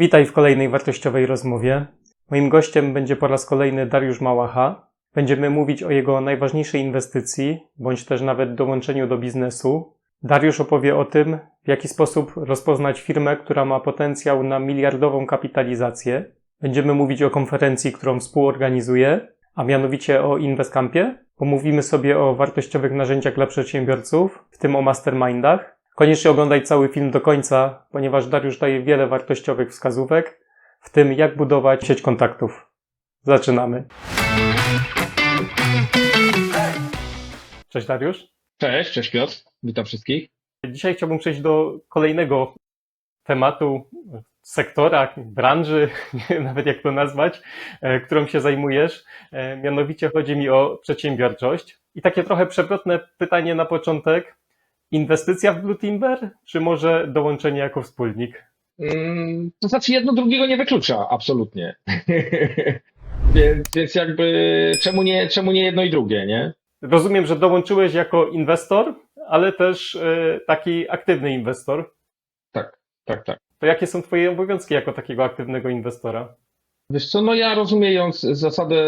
Witaj w kolejnej wartościowej rozmowie. Moim gościem będzie po raz kolejny Dariusz Małacha. Będziemy mówić o jego najważniejszej inwestycji, bądź też nawet dołączeniu do biznesu. Dariusz opowie o tym, w jaki sposób rozpoznać firmę, która ma potencjał na miliardową kapitalizację. Będziemy mówić o konferencji, którą współorganizuje, a mianowicie o Investcampie. Pomówimy sobie o wartościowych narzędziach dla przedsiębiorców, w tym o mastermindach. Koniecznie oglądaj cały film do końca, ponieważ Dariusz daje wiele wartościowych wskazówek, w tym jak budować sieć kontaktów. Zaczynamy. Cześć Dariusz. Cześć, cześć Piotr, witam wszystkich. Dzisiaj chciałbym przejść do kolejnego tematu sektora, branży, nie wiem nawet jak to nazwać, e, którą się zajmujesz. E, Mianowicie chodzi mi o przedsiębiorczość. I takie trochę przewrotne pytanie na początek. Inwestycja w Blue Timber, czy może dołączenie jako wspólnik? Mm, To znaczy jedno drugiego nie wyklucza, absolutnie. więc, więc jakby czemu nie, czemu nie jedno i drugie, nie? Rozumiem, że dołączyłeś jako inwestor, ale też e, taki aktywny inwestor. Tak, tak, tak. To jakie są Twoje obowiązki jako takiego aktywnego inwestora? Wiesz co, no ja rozumiejąc zasadę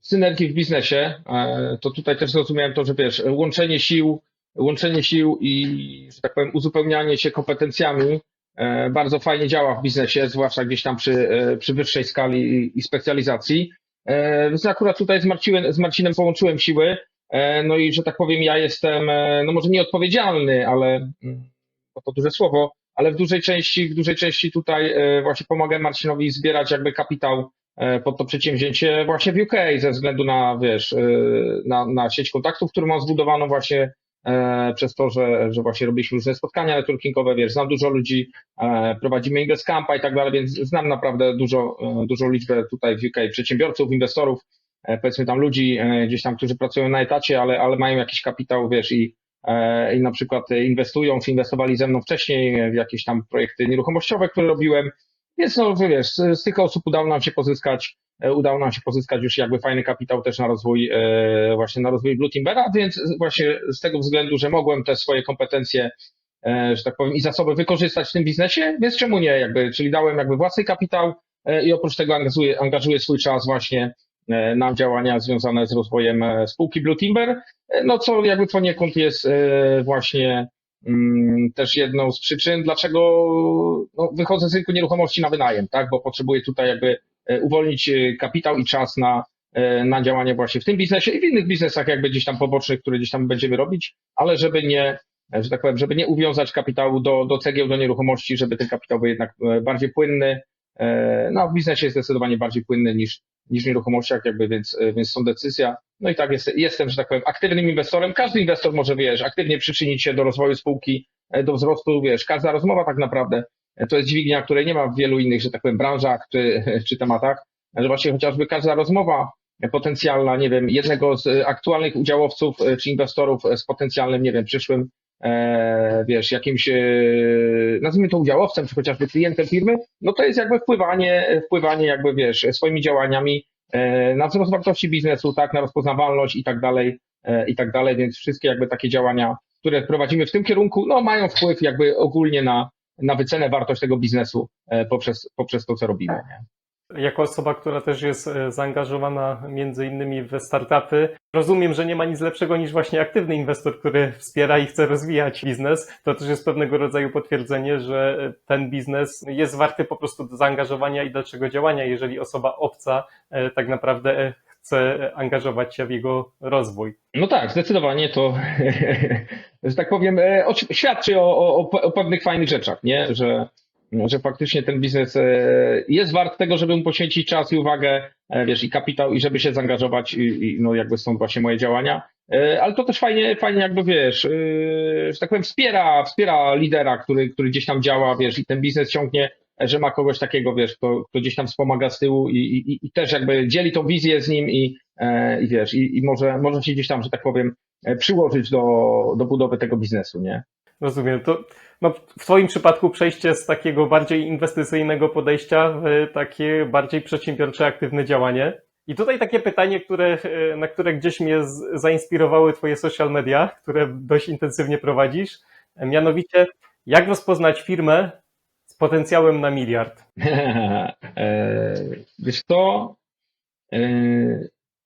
synergii w biznesie, e, to tutaj też zrozumiałem to, że wiesz, łączenie sił, łączenie sił i, że tak powiem, uzupełnianie się kompetencjami e, bardzo fajnie działa w biznesie, zwłaszcza gdzieś tam przy, e, przy wyższej skali i, specjalizacji. E, Więc akurat tutaj z Marcinem, z Marcinem połączyłem siły, no i że tak powiem, ja jestem, no może nieodpowiedzialny, ale mm, bo to duże słowo, ale w dużej części, w dużej części tutaj właśnie pomagam Marcinowi zbierać jakby kapitał pod to przedsięwzięcie właśnie w UK ze względu na, wiesz, na, na sieć kontaktów, którą mam zbudowaną właśnie przez to, że, że właśnie robiliśmy różne spotkania networkingowe, wiesz, znam dużo ludzi, e, prowadzimy Invest Campa i tak dalej, więc znam naprawdę dużo, e, dużą liczbę tutaj w UK przedsiębiorców, inwestorów, e, powiedzmy tam ludzi e, gdzieś tam, którzy pracują na etacie, ale, ale mają jakiś kapitał, wiesz, i e, i na przykład inwestują, czy inwestowali ze mną wcześniej w jakieś tam projekty nieruchomościowe, które robiłem. Więc no wiesz, z, tych osób udało nam się pozyskać, e, udało nam się pozyskać już jakby fajny kapitał też na rozwój, e, właśnie na rozwój Blue Timbera, więc właśnie z tego względu, że mogłem te swoje kompetencje, e, że tak powiem, i zasoby wykorzystać w tym biznesie, więc czemu nie, jakby, czyli dałem jakby własny kapitał i oprócz tego angażuję, angażuję swój czas właśnie na działania związane z rozwojem spółki Blue Timber, no co jakby poniekąd jest właśnie też jedną z przyczyn, dlaczego no, wychodzę z rynku nieruchomości na wynajem, tak? Bo potrzebuję tutaj jakby e, uwolnić e, kapitał i czas na, e, na działanie właśnie w tym biznesie i w innych biznesach jakby gdzieś tam pobocznych, które gdzieś tam będziemy robić, ale żeby nie, że tak powiem, żeby nie uwiązać kapitału do, do cegieł, do nieruchomości, żeby ten kapitał był jednak bardziej płynny. No, w biznesie jest zdecydowanie bardziej płynny niż, niż w nieruchomościach, jakby, więc, e, więc są decyzja. No i tak jest, jestem, że tak powiem, aktywnym inwestorem. Każdy inwestor może, wiesz, aktywnie przyczynić się do rozwoju spółki, e, do wzrostu, wiesz, każda rozmowa tak naprawdę e, to jest dźwignia, której nie ma w wielu innych, że tak powiem, branżach czy, czy tematach, że właśnie chociażby każda rozmowa potencjalna, nie wiem, jednego z aktualnych udziałowców czy inwestorów z potencjalnym, nie wiem, przyszłym, e, wiesz, jakimś, e, nazwijmy to udziałowcem, czy chociażby klientem firmy, no to jest jakby wpływanie, wpływanie jakby, wiesz, swoimi działaniami e, na wzrost wartości biznesu, tak, na rozpoznawalność i tak dalej, e, i tak dalej, więc wszystkie jakby takie działania, które prowadzimy w tym kierunku, no mają wpływ jakby ogólnie na, na wycenę wartość tego biznesu e, poprzez, poprzez to, co robimy. Nie? Jako osoba, która też jest e, zaangażowana między innymi w startupy, rozumiem, że nie ma nic lepszego niż właśnie aktywny inwestor, który wspiera i chce rozwijać biznes. To też jest pewnego rodzaju potwierdzenie, że e, ten biznes jest warty po prostu zaangażowania i dalszego działania, jeżeli osoba obca e, tak naprawdę chce angażować się w jego rozwój. No tak, zdecydowanie to, że tak powiem, świadczy o, o, o pewnych fajnych rzeczach, nie? Że, że faktycznie ten biznes e, jest wart tego, żeby mu poświęcić czas i uwagę, e, wiesz, i kapitał, i żeby się zaangażować, i, i no jakby stąd właśnie moje działania. E, Ale to też fajnie, fajnie jakby wiesz, że tak powiem, wspiera, wspiera lidera, który, który gdzieś tam działa, wiesz, i ten biznes ciągnie, że ma kogoś takiego, wiesz, kto, kto gdzieś tam wspomaga z tyłu i, i, i też jakby dzieli tą wizję z nim i, i wiesz, i, i może, może się gdzieś tam, że tak powiem, przyłożyć do, do budowy tego biznesu, nie? Rozumiem. To no, w Twoim przypadku przejście z takiego bardziej inwestycyjnego podejścia w takie bardziej przedsiębiorcze, aktywne działanie. I tutaj takie pytanie, które, e, na które gdzieś mnie zainspirowały Twoje social media, które dość intensywnie prowadzisz. E, Mianowicie, jak rozpoznać firmę z potencjałem na miliard? E, Wiesz to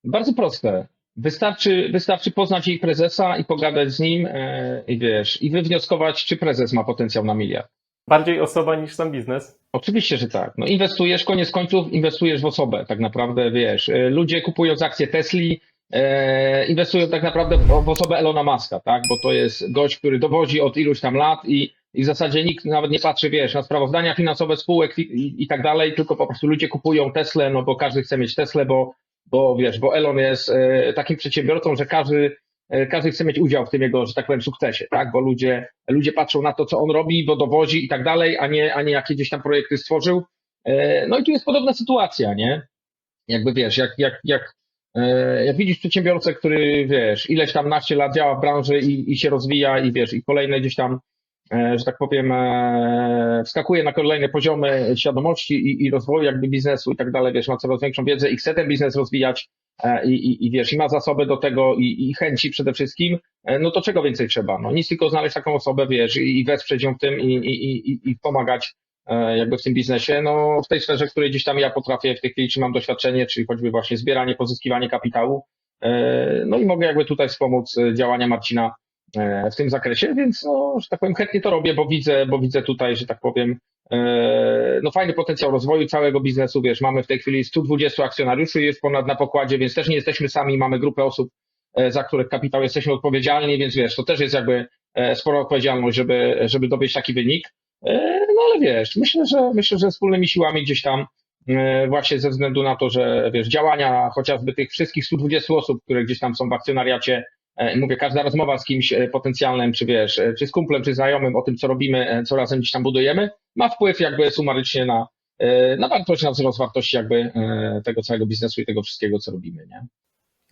bardzo proste. Wystarczy, wystarczy poznać jej prezesa i pogadać z nim e, i wiesz, i wywnioskować, czy prezes ma potencjał na miliard. Bardziej osoba niż sam biznes? Oczywiście, że tak. No inwestujesz, koniec końców inwestujesz w osobę, tak naprawdę, wiesz. e, Ludzie kupują akcje Tesli, e, inwestują tak naprawdę w, osobę Elona Muska, tak? Bo to jest gość, który dowozi od iluś tam lat i, i w zasadzie nikt nawet nie patrzy, wiesz, na sprawozdania finansowe spółek i, i, i tak dalej, tylko po prostu ludzie kupują Teslę, no bo każdy chce mieć Teslę, bo, bo wiesz, bo Elon jest e, takim przedsiębiorcą, że każdy, e, każdy chce mieć udział w tym jego, że tak powiem, sukcesie, tak? Bo ludzie, ludzie patrzą na to, co on robi, bo dowozi i tak dalej, a nie, a nie jakie gdzieś tam projekty stworzył. E, No i tu jest podobna sytuacja, nie? Jakby wiesz, jak, jak, jak, jak widzisz przedsiębiorcę, który wiesz, ileś tam naście lat działa w branży i, i się rozwija i wiesz, i kolejne gdzieś tam, że tak powiem, e, wskakuje na kolejne poziomy świadomości i, i rozwoju jakby biznesu i tak dalej, wiesz, ma coraz większą wiedzę i chce ten biznes rozwijać e, i, i, i wiesz, i ma zasoby do tego i, i chęci przede wszystkim, e, no to czego więcej trzeba? No nic tylko znaleźć taką osobę, wiesz, i, i wesprzeć ją w tym i, i, i, i pomagać e, jakby w tym biznesie, no w tej sferze, w której gdzieś tam ja potrafię w tej chwili, czy mam doświadczenie, czyli choćby właśnie zbieranie, pozyskiwanie kapitału, e, no i mogę jakby tutaj wspomóc e, działania Marcina e, w tym zakresie, więc no, że tak powiem, chętnie to robię, bo widzę, bo widzę tutaj, że tak powiem, e, no fajny potencjał rozwoju całego biznesu, wiesz, mamy w tej chwili 120 akcjonariuszy, jest ponad na pokładzie, więc też nie jesteśmy sami, mamy grupę osób, e, za których kapitał jesteśmy odpowiedzialni, więc wiesz, to też jest jakby e, spora odpowiedzialność, żeby, żeby dowieść taki wynik. E, No ale wiesz, myślę, że myślę, że wspólnymi siłami gdzieś tam e, właśnie ze względu na to, że wiesz, działania chociażby tych wszystkich 120 osób, które gdzieś tam są w akcjonariacie, e, mówię, każda rozmowa z kimś e, potencjalnym, czy wiesz, e, czy z kumplem, czy znajomym o tym, co robimy, e, co razem gdzieś tam budujemy, ma wpływ jakby sumarycznie na, e, na wartość, na wzrost wartości jakby e, tego całego biznesu i tego wszystkiego, co robimy, nie?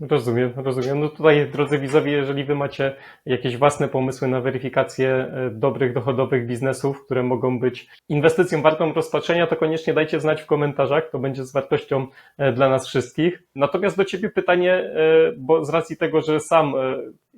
Rozumiem, rozumiem. No tutaj, drodzy widzowie, jeżeli wy macie jakieś własne pomysły na weryfikację e, dobrych, dochodowych biznesów, które mogą być inwestycją wartą rozpatrzenia, to koniecznie dajcie znać w komentarzach, to będzie z wartością e, dla nas wszystkich. Natomiast do ciebie pytanie, e, bo z racji tego, że sam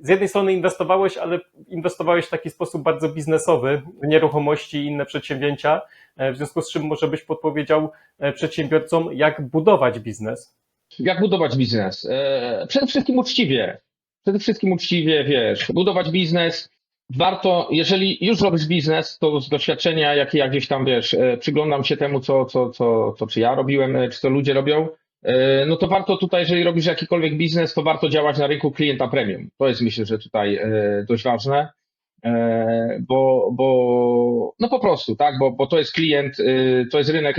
z jednej strony inwestowałeś, ale inwestowałeś w taki sposób bardzo biznesowy w nieruchomości i inne przedsięwzięcia, w związku z czym może byś podpowiedział przedsiębiorcom, jak budować biznes. Jak budować biznes? E, Przede wszystkim uczciwie. Przede wszystkim uczciwie, wiesz, budować biznes. Warto, jeżeli już robisz biznes, to z doświadczenia, jakie ja gdzieś tam, wiesz, e, przyglądam się temu, co, co, co, co czy ja robiłem, e, czy co ludzie robią, no to warto tutaj, jeżeli robisz jakikolwiek biznes, to warto działać na rynku klienta premium. To jest myślę, że tutaj dość ważne, bo, bo no po prostu, tak, bo, bo to jest klient, to jest rynek,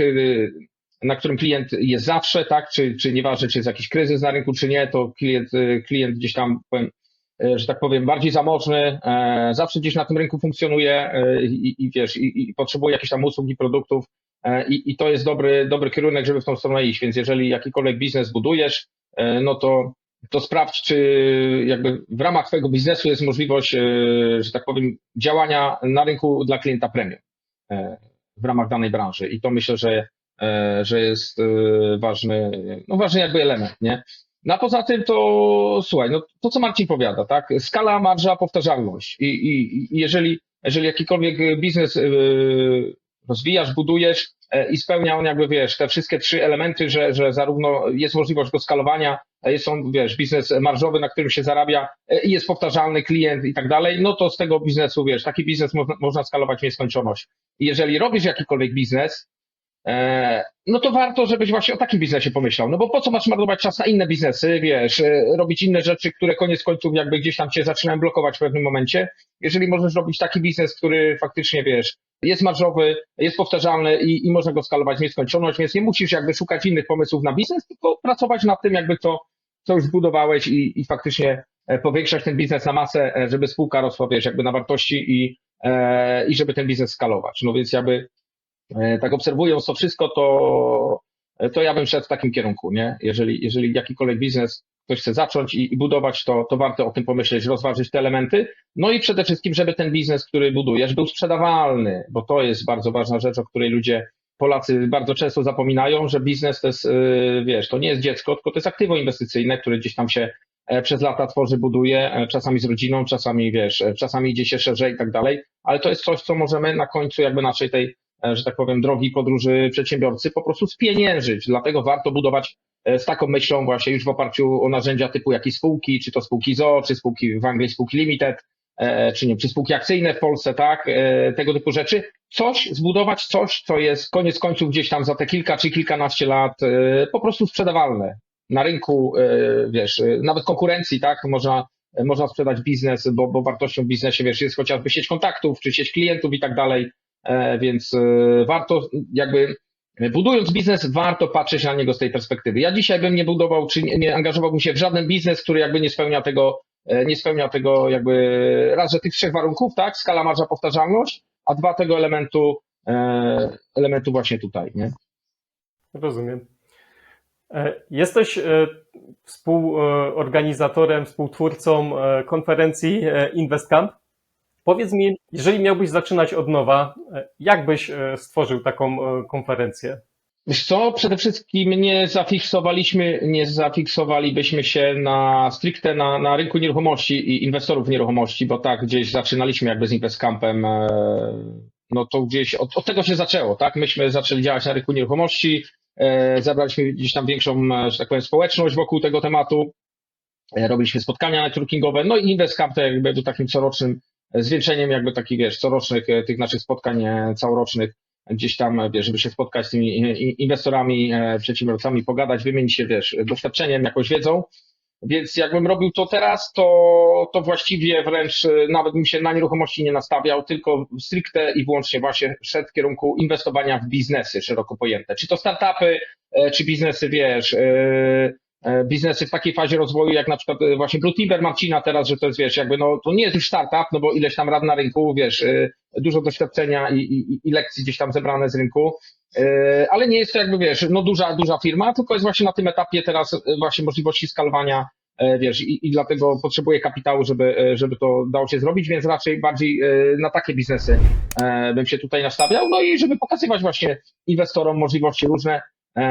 na którym klient jest zawsze, tak, czy, czy nieważne, czy jest jakiś kryzys na rynku, czy nie, to klient, e, klient gdzieś tam, powiem, e, że tak powiem, bardziej zamożny, e, zawsze gdzieś na tym rynku funkcjonuje e, i, i wiesz, i, i potrzebuje jakichś tam usług i produktów e, i, i to jest dobry, dobry kierunek, żeby w tą stronę iść, więc jeżeli jakikolwiek biznes budujesz, no to to sprawdź, czy jakby w ramach Twojego biznesu jest możliwość, że tak powiem, działania na rynku dla klienta premium w ramach danej branży. I to myślę, że, że jest e, ważny, no ważny jakby element, nie? No a poza tym to, słuchaj, no to co Marcin powiada, tak? Skala, marża, powtarzalność. I, i, i jeżeli, jeżeli jakikolwiek biznes e, rozwijasz, budujesz e, i spełnia on jakby, wiesz, te wszystkie trzy elementy, że, że zarówno jest możliwość go skalowania, jest on, wiesz, biznes marżowy, na którym się zarabia e, i jest powtarzalny klient i tak dalej, no to z tego biznesu, wiesz, taki biznes można, można skalować w nieskończoność. I jeżeli robisz jakikolwiek biznes, e, no to warto, żebyś właśnie o takim biznesie pomyślał. No bo po co masz marnować czas na inne biznesy, wiesz, e, robić inne rzeczy, które koniec końców jakby gdzieś tam cię zaczynają blokować w pewnym momencie, jeżeli możesz robić taki biznes, który faktycznie, wiesz, jest marżowy, jest powtarzalny i, i można go skalować w nieskończoność, więc nie musisz jakby szukać innych pomysłów na biznes, tylko pracować nad tym jakby co, co już zbudowałeś i, i faktycznie e, powiększać ten biznes na masę, e, żeby spółka rosła, wiesz, jakby na wartości i, e, i żeby ten biznes skalować. No więc jakby e, tak obserwując to wszystko, to, to ja bym szedł w takim kierunku, nie? Jeżeli, jeżeli jakikolwiek biznes ktoś chce zacząć i, i budować, to, to warto o tym pomyśleć, rozważyć te elementy. No i przede wszystkim, żeby ten biznes, który budujesz, był sprzedawalny, bo to jest bardzo ważna rzecz, o której ludzie, Polacy bardzo często zapominają, że biznes to jest, yy, wiesz, to nie jest dziecko, tylko to jest aktywo inwestycyjne, które gdzieś tam się e, przez lata tworzy, buduje, e, czasami z rodziną, czasami, wiesz, e, czasami idzie się szerzej i tak dalej, ale to jest coś, co możemy na końcu jakby naszej tej e, że tak powiem, drogi podróży przedsiębiorcy po prostu spieniężyć. Dlatego warto budować e, z taką myślą właśnie już w oparciu o narzędzia typu jakieś spółki, czy to spółki ZO, czy spółki w Anglii spółki limited, e, czy nie, czy spółki akcyjne w Polsce, tak, e, tego typu rzeczy. Coś, zbudować coś, co jest koniec końców gdzieś tam za te kilka czy kilkanaście lat e, po prostu sprzedawalne na rynku, e, wiesz, e, nawet konkurencji, tak, można, e, można sprzedać biznes, bo, bo wartością w biznesie, wiesz, jest chociażby sieć kontaktów, czy sieć klientów i tak dalej, E, więc e, warto jakby budując biznes, warto patrzeć na niego z tej perspektywy. Ja dzisiaj bym nie budował, czy nie, angażowałbym się w żaden biznes, który jakby nie spełnia tego, e, nie spełnia tego jakby raz, że tych trzech warunków, tak, skala, marża, powtarzalność, a dwa tego elementu, e, elementu właśnie tutaj, nie? Rozumiem. E, Jesteś e, współorganizatorem, współtwórcą e, konferencji e, InvestCamp. Powiedz mi, jeżeli miałbyś zaczynać od nowa, e, jak byś e, stworzył taką e, konferencję? Wiesz co, przede wszystkim nie zafiksowaliśmy, nie zafiksowalibyśmy się na stricte na, na rynku nieruchomości i inwestorów w nieruchomości, bo tak gdzieś zaczynaliśmy jakby z InvestCampem, no to gdzieś od, od tego się zaczęło, tak? Myśmy zaczęli działać na rynku nieruchomości, zebraliśmy gdzieś tam większą, że tak powiem, społeczność wokół tego tematu, robiliśmy spotkania networkingowe, no i InvestCamp to jakby był takim corocznym zwieńczeniem jakby takich, wiesz, corocznych e, tych naszych spotkań e, całorocznych, gdzieś tam, e, wiesz, żeby się spotkać z tymi inwestorami, przedsiębiorcami, pogadać, wymienić się, wiesz, doświadczeniem, jakąś wiedzą. Więc jakbym robił to teraz, to, to właściwie wręcz nawet bym się na nieruchomości nie nastawiał, tylko stricte i wyłącznie właśnie szedł w kierunku inwestowania w biznesy szeroko pojęte. Czy to startupy, czy biznesy, wiesz, e, biznesy w takiej fazie rozwoju, jak na przykład e, właśnie Blue Timber Marcina teraz, że to jest, wiesz, jakby no, to nie jest już startup, no bo ileś tam rad na rynku, wiesz, e, dużo doświadczenia i, i, i lekcji gdzieś tam zebrane z rynku, ale nie jest to jakby, wiesz, no duża, duża firma, tylko jest właśnie na tym etapie teraz właśnie możliwości skalowania, wiesz, i, i dlatego potrzebuje kapitału, żeby, żeby to dało się zrobić, więc raczej bardziej na takie biznesy bym się tutaj nastawiał, no i żeby pokazywać właśnie inwestorom możliwości różne,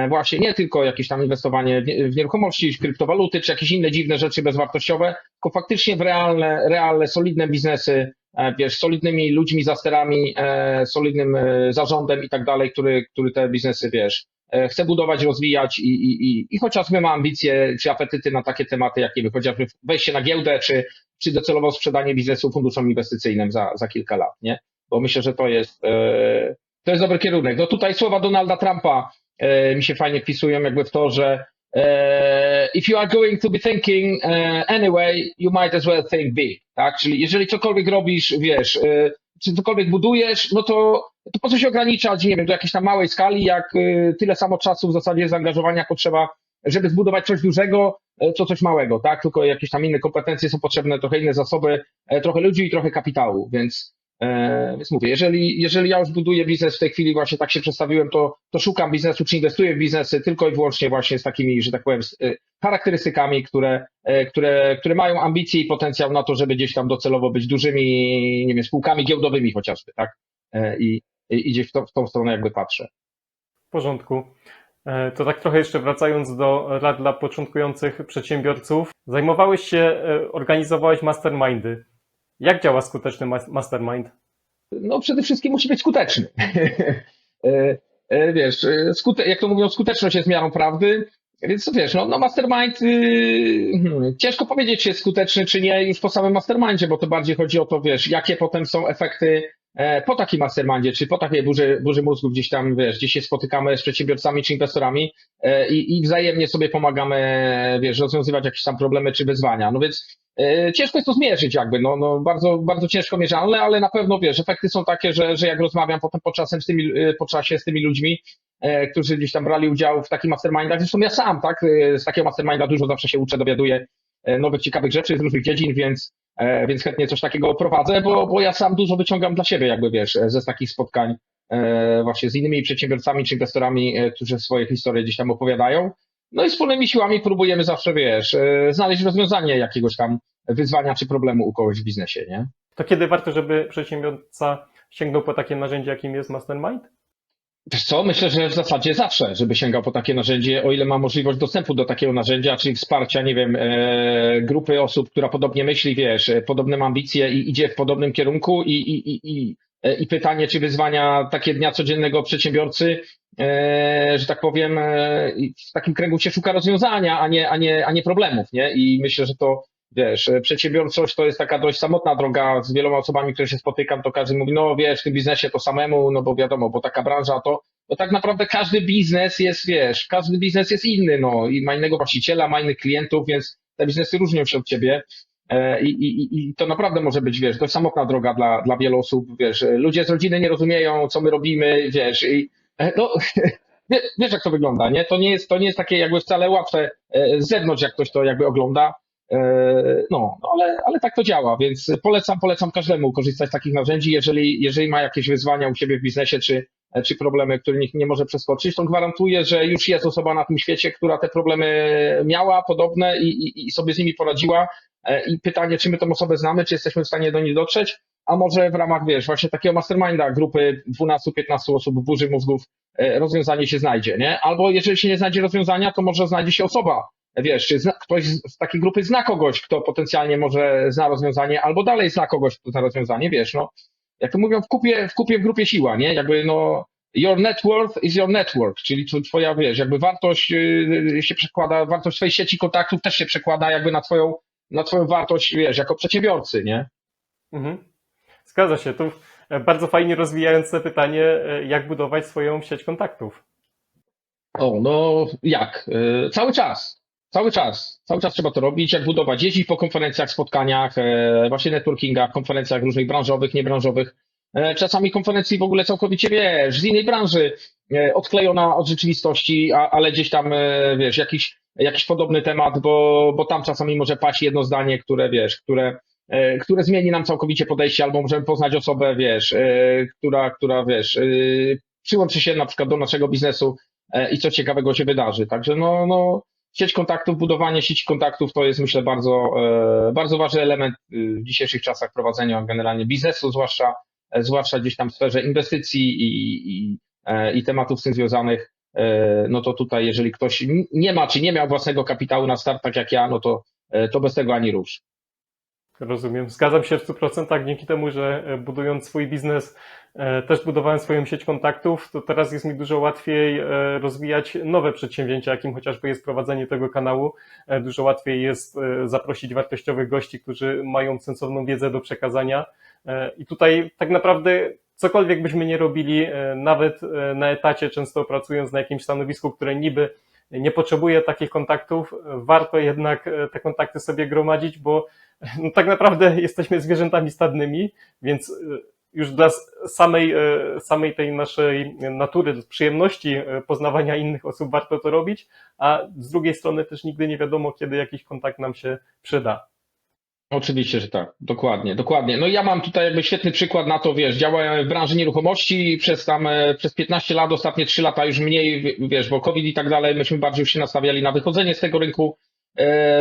właśnie nie tylko jakieś tam inwestowanie w nie- w nieruchomości, w kryptowaluty, czy jakieś inne dziwne rzeczy bezwartościowe, tylko faktycznie w realne, realne, solidne biznesy, e, wiesz, solidnymi ludźmi za sterami, e, solidnym e, zarządem i tak dalej, który, który te biznesy, wiesz, e, chce budować, rozwijać i, i, i, i chociażby ma ambicje czy apetyty na takie tematy, jak nie wiem, chociażby wejście na giełdę, czy, czy docelowo sprzedanie biznesu funduszom inwestycyjnym za, za kilka lat, nie? Bo myślę, że to jest, e, to jest dobry kierunek. No tutaj słowa Donalda Trumpa e, mi się fajnie wpisują jakby w to, że e, if you are going to be thinking e, anyway, you might as well think big, tak? Czyli jeżeli cokolwiek robisz, wiesz, e, czy cokolwiek budujesz, no to, to po co się ograniczać, nie wiem, do jakiejś tam małej skali, jak e, tyle samo czasu w zasadzie zaangażowania potrzeba, żeby zbudować coś dużego, e, co coś małego, tak? Tylko jakieś tam inne kompetencje są potrzebne, trochę inne zasoby, e, trochę ludzi i trochę kapitału, więc E, Więc mówię, jeżeli, jeżeli ja już buduję biznes w tej chwili, właśnie tak się przedstawiłem, to, to szukam biznesu, czy inwestuję w biznesy tylko i wyłącznie właśnie z takimi, że tak powiem, e, charakterystykami, które, e, które, które mają ambicje i potencjał na to, żeby gdzieś tam docelowo być dużymi, nie wiem, spółkami giełdowymi chociażby, tak? E, I, i gdzieś w, to, w tą stronę jakby patrzę. W porządku. E, To tak trochę jeszcze wracając do rad dla początkujących przedsiębiorców. Zajmowałeś się, e, organizowałeś mastermindy. Jak działa skuteczny mas- mastermind? No przede wszystkim musi być skuteczny. E, e, wiesz, e, skute, jak to mówią, skuteczność jest miarą prawdy, więc to wiesz, no, no mastermind, y, hmm, ciężko powiedzieć, czy jest skuteczny, czy nie już po samym mastermindzie, bo to bardziej chodzi o to, wiesz, jakie potem są efekty po takim mastermindzie, czy po takiej burzy, burzy mózgu gdzieś tam, wiesz, gdzieś się spotykamy z przedsiębiorcami czy inwestorami e, i, i wzajemnie sobie pomagamy, wiesz, rozwiązywać jakieś tam problemy czy wyzwania. No więc E, Ciężko jest to zmierzyć jakby, no, no bardzo, bardzo ciężko mierzalne, ale na pewno wiesz, efekty są takie, że, że jak rozmawiam potem po, czasem z tymi, e, po czasie z tymi ludźmi, e, którzy gdzieś tam brali udział w takich mastermindach, zresztą ja sam, tak, e, z takiego masterminda dużo zawsze się uczę, dowiaduję e, nowych, ciekawych rzeczy z różnych dziedzin, więc, e, więc chętnie coś takiego prowadzę, bo, bo ja sam dużo wyciągam dla siebie jakby, wiesz, e, ze takich spotkań e, właśnie z innymi przedsiębiorcami czy inwestorami, e, którzy swoje historie gdzieś tam opowiadają. No i wspólnymi siłami próbujemy zawsze, wiesz, e, znaleźć rozwiązanie jakiegoś tam wyzwania czy problemu u kogoś w biznesie, nie? To kiedy warto, żeby przedsiębiorca sięgnął po takie narzędzie, jakim jest mastermind? Wiesz co, myślę, że w zasadzie zawsze, żeby sięgał po takie narzędzie, o ile ma możliwość dostępu do takiego narzędzia, czyli wsparcia, nie wiem, e, grupy osób, która podobnie myśli, wiesz, e, podobne ma ambicje i idzie w podobnym kierunku i, i, i, i e, i pytanie, czy wyzwania takie dnia codziennego przedsiębiorcy, e, że tak powiem, e, w takim kręgu się szuka rozwiązania, a nie, a nie, a nie problemów, nie? I myślę, że to wiesz, e, przedsiębiorczość to jest taka dość samotna droga z wieloma osobami, które się spotykam, to każdy mówi, no wiesz, w tym biznesie to samemu, no bo wiadomo, bo taka branża to, bo tak naprawdę każdy biznes jest, wiesz, każdy biznes jest inny, no i ma innego właściciela, ma innych klientów, więc te biznesy różnią się od ciebie. E, I, i, I to naprawdę może być, wiesz, dość samotna droga dla, dla wielu osób, wiesz, e, ludzie z rodziny nie rozumieją, co my robimy, wiesz, i no, wie- wiesz, jak to wygląda, nie? To nie jest, to nie jest takie jakby wcale łatwe z zewnątrz, jak ktoś to jakby ogląda, no, no ale, ale tak to działa, więc polecam, polecam każdemu korzystać z takich narzędzi, jeżeli, jeżeli ma jakieś wyzwania u siebie w biznesie, czy, czy problemy, które nikt nie może przeskoczyć, to gwarantuję, że już jest osoba na tym świecie, która te problemy miała podobne i, i, i sobie z nimi poradziła. E, I pytanie, czy my tą osobę znamy, czy jesteśmy w stanie do niej dotrzeć, a może w ramach, wiesz, właśnie takiego masterminda grupy 12-15 osób w burzy mózgów e, rozwiązanie się znajdzie, nie? Albo jeżeli się nie znajdzie rozwiązania, to może znajdzie się osoba, wiesz, czy zna, ktoś z z takiej grupy zna kogoś, kto potencjalnie może zna rozwiązanie, albo dalej zna kogoś, kto zna rozwiązanie, wiesz, no, jak to mówią, w kupie, w kupie w grupie siła, nie? Jakby, no, your net worth is your network, czyli to twoja, wiesz, jakby wartość yy, się przekłada, wartość twojej sieci kontaktów też się przekłada jakby na twoją, na twoją wartość, wiesz, jako przedsiębiorcy, nie? Mhm. Zgadza się. Tu e, bardzo fajnie rozwijające pytanie, e, jak budować swoją sieć kontaktów. O, no jak? Yy, cały czas. Cały czas. Cały czas trzeba to robić, jak budować, jeździć po konferencjach, spotkaniach, e, właśnie networkingach, konferencjach różnych branżowych, niebranżowych. E, Czasami konferencji w ogóle całkowicie, wiesz, z innej branży, e, odklejona od rzeczywistości, ale gdzieś tam, wiesz, jakiś, jakiś podobny temat, bo, bo tam czasami może paść jedno zdanie, które, wiesz, które, które zmieni nam całkowicie podejście, albo możemy poznać osobę, wiesz, która, która, wiesz, przyłączy się na przykład do naszego biznesu i co ciekawego się wydarzy. Także no, no, sieć kontaktów, budowanie sieci kontaktów to jest myślę bardzo, e, bardzo ważny element y, w dzisiejszych czasach prowadzenia generalnie biznesu, zwłaszcza, e, zwłaszcza gdzieś tam w sferze inwestycji i, i, e, i tematów z tym związanych. E, No to tutaj, jeżeli ktoś nie ma czy nie miał własnego kapitału na start, tak jak ja, no to, e, to bez tego ani rusz. Rozumiem. Zgadzam się w 100%. Dzięki temu, że e, budując swój biznes, e, też budowałem swoją sieć kontaktów, to teraz jest mi dużo łatwiej e, rozwijać nowe przedsięwzięcia, jakim chociażby jest prowadzenie tego kanału. Dużo łatwiej jest zaprosić wartościowych gości, którzy mają sensowną wiedzę do przekazania. I tutaj tak naprawdę cokolwiek byśmy nie robili, nawet na etacie, często pracując na jakimś stanowisku, które niby nie potrzebuje takich kontaktów, warto jednak te kontakty sobie gromadzić, bo no tak naprawdę jesteśmy zwierzętami stadnymi, więc y, już dla samej, y, samej tej naszej natury, przyjemności y, poznawania innych osób warto to robić, a z drugiej strony też nigdy nie wiadomo, kiedy jakiś kontakt nam się przyda. Oczywiście, że tak. Dokładnie, dokładnie. No ja mam tutaj jakby świetny przykład na to, wiesz, działałem w branży nieruchomości przez tam, e, przez 15 lat, ostatnie 3 lata już mniej, wiesz, bo COVID i tak dalej, myśmy bardziej już się nastawiali na wychodzenie z tego rynku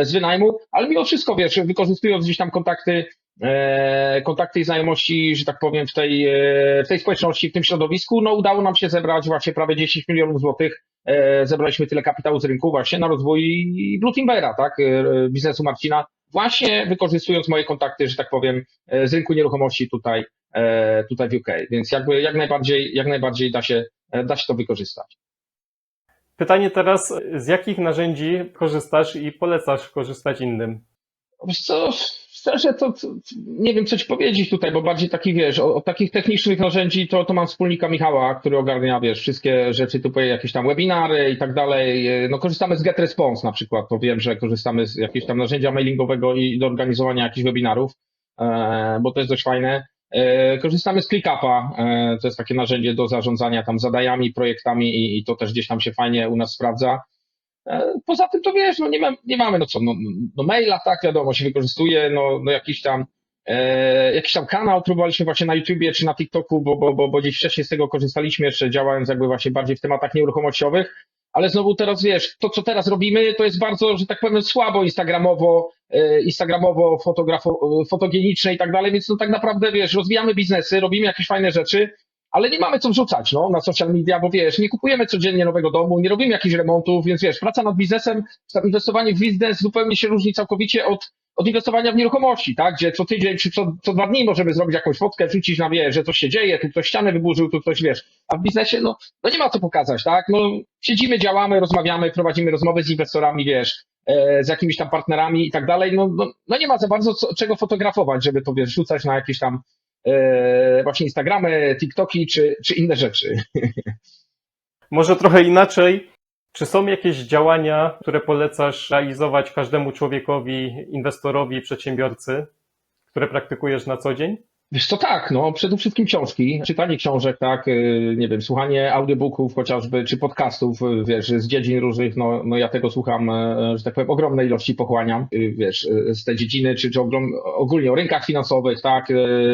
z wynajmu, ale mimo wszystko, wiesz, wykorzystując gdzieś tam kontakty, e, kontakty i znajomości, że tak powiem, w tej, e, w tej społeczności, w tym środowisku, no udało nam się zebrać właśnie prawie 10 milionów złotych. E, zebraliśmy tyle kapitału z rynku właśnie na rozwój Blue Timbera, tak, e, biznesu Marcina, właśnie wykorzystując moje kontakty, że tak powiem, e, z rynku nieruchomości tutaj, e, tutaj w UK. Więc jakby jak najbardziej, jak najbardziej da się, e, da się to wykorzystać. Pytanie teraz, z jakich narzędzi korzystasz i polecasz korzystać innym? Wiesz co, szczerze to, to nie wiem, co ci powiedzieć tutaj, bo bardziej taki, wiesz, o, o takich technicznych narzędzi to, to mam wspólnika Michała, który ogarnia, wiesz, wszystkie rzeczy, typu jakieś tam webinary i tak dalej. No korzystamy z GetResponse na przykład, to wiem, że korzystamy z jakiegoś tam narzędzia mailingowego i do organizowania jakichś webinarów, e, bo to jest dość fajne. E, Korzystamy z ClickUpa, e, to jest takie narzędzie do zarządzania tam zadaniami, projektami i, i to też gdzieś tam się fajnie u nas sprawdza. E, Poza tym to wiesz, no nie, mam, nie mamy, no co, no, no maila tak wiadomo się wykorzystuje, no, no jakiś tam e, jakiś tam kanał próbowaliśmy właśnie na YouTubie czy na TikToku, bo, bo, bo, bo gdzieś wcześniej z tego korzystaliśmy, jeszcze działając jakby właśnie bardziej w tematach nieruchomościowych, ale znowu teraz wiesz, to co teraz robimy, to jest bardzo, że tak powiem, słabo instagramowo, e, instagramowo, fotografo, fotogeniczne i tak dalej, więc no tak naprawdę wiesz, rozwijamy biznesy, robimy jakieś fajne rzeczy, ale nie mamy co wrzucać no, na social media, bo wiesz, nie kupujemy codziennie nowego domu, nie robimy jakichś remontów, więc wiesz, praca nad biznesem, inwestowanie w biznes zupełnie się różni całkowicie od, od inwestowania w nieruchomości, tak? Gdzie co tydzień czy co, co dwa dni możemy zrobić jakąś fotkę, wrzucić na wie, że coś się dzieje, tu ktoś ścianę wyburzył, tu ktoś wiesz. A w biznesie, no, no nie ma co pokazać, tak? No, siedzimy, działamy, rozmawiamy, prowadzimy rozmowy z inwestorami, wiesz, e, z jakimiś tam partnerami i tak dalej. No, no, no nie ma za bardzo co, czego fotografować, żeby to wiesz, rzucać na jakieś tam właśnie Instagramy, TikToki czy, czy inne rzeczy. Może trochę inaczej. Czy są jakieś działania, które polecasz realizować każdemu człowiekowi, inwestorowi, przedsiębiorcy, które praktykujesz na co dzień? Wiesz co, tak, no przede wszystkim książki, czytanie książek, tak, y, nie wiem, słuchanie audiobooków chociażby, czy podcastów, y, wiesz, z dziedzin różnych, no, no ja tego słucham, e, że tak powiem, ogromnej ilości pochłaniam, y, wiesz, z tej dziedziny, czy, czy ogrom, ogólnie o rynkach finansowych, tak,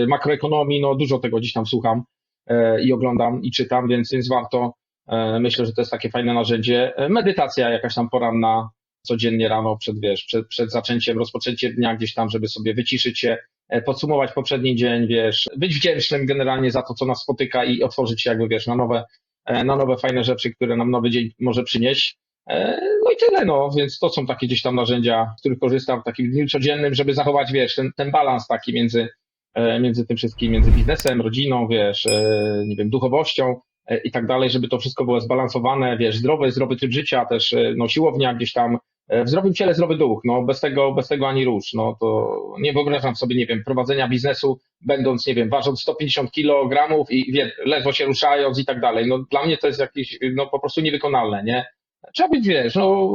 makroekonomii, no dużo tego gdzieś tam słucham e, i oglądam i czytam, więc, więc warto, E, myślę, że to jest takie fajne narzędzie. Medytacja jakaś tam poranna, codziennie rano przed, wiesz, przed, przed zaczęciem, rozpoczęciem dnia gdzieś tam, żeby sobie wyciszyć się, podsumować poprzedni dzień, wiesz, być wdzięcznym generalnie za to, co nas spotyka i otworzyć się jakby, wiesz, na nowe, e, na nowe fajne rzeczy, które nam nowy dzień może przynieść. E, No i tyle, no, więc to są takie gdzieś tam narzędzia, z których korzystam w takim dniu codziennym, żeby zachować, wiesz, ten, ten balans taki między, e, między tym wszystkim, między biznesem, rodziną, wiesz, e, nie wiem, duchowością e, i tak dalej, żeby to wszystko było zbalansowane, wiesz, zdrowy, zdrowy tryb życia, też e, no, siłownia gdzieś tam, e, w zdrowym ciele zdrowy duch, no bez tego, bez tego ani rusz, no to nie wyobrażam sobie, nie wiem, prowadzenia biznesu, będąc, nie wiem, ważąc 150 kg i wie, ledwo się ruszając i tak dalej, no dla mnie to jest jakieś, no po prostu niewykonalne, nie? Trzeba być, wiesz, no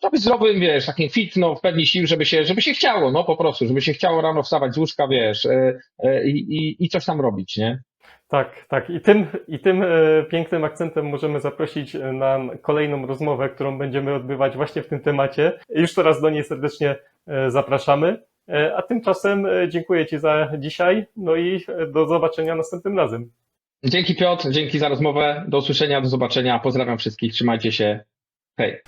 trzeba być zdrowym, wiesz, takim fit, no w pełni sił, żeby się, żeby się chciało, no po prostu, żeby się chciało rano wstawać z łóżka, wiesz, e, e, i, i, i coś tam robić, nie? Tak, tak. I tym, i tym e, pięknym akcentem możemy zaprosić e, na kolejną rozmowę, którą będziemy odbywać właśnie w tym temacie. Już teraz do niej serdecznie e, zapraszamy. A tymczasem dziękuję Ci za dzisiaj, no i do zobaczenia następnym razem. Dzięki Piotr, dzięki za rozmowę, do usłyszenia, do zobaczenia, pozdrawiam wszystkich, trzymajcie się, hej.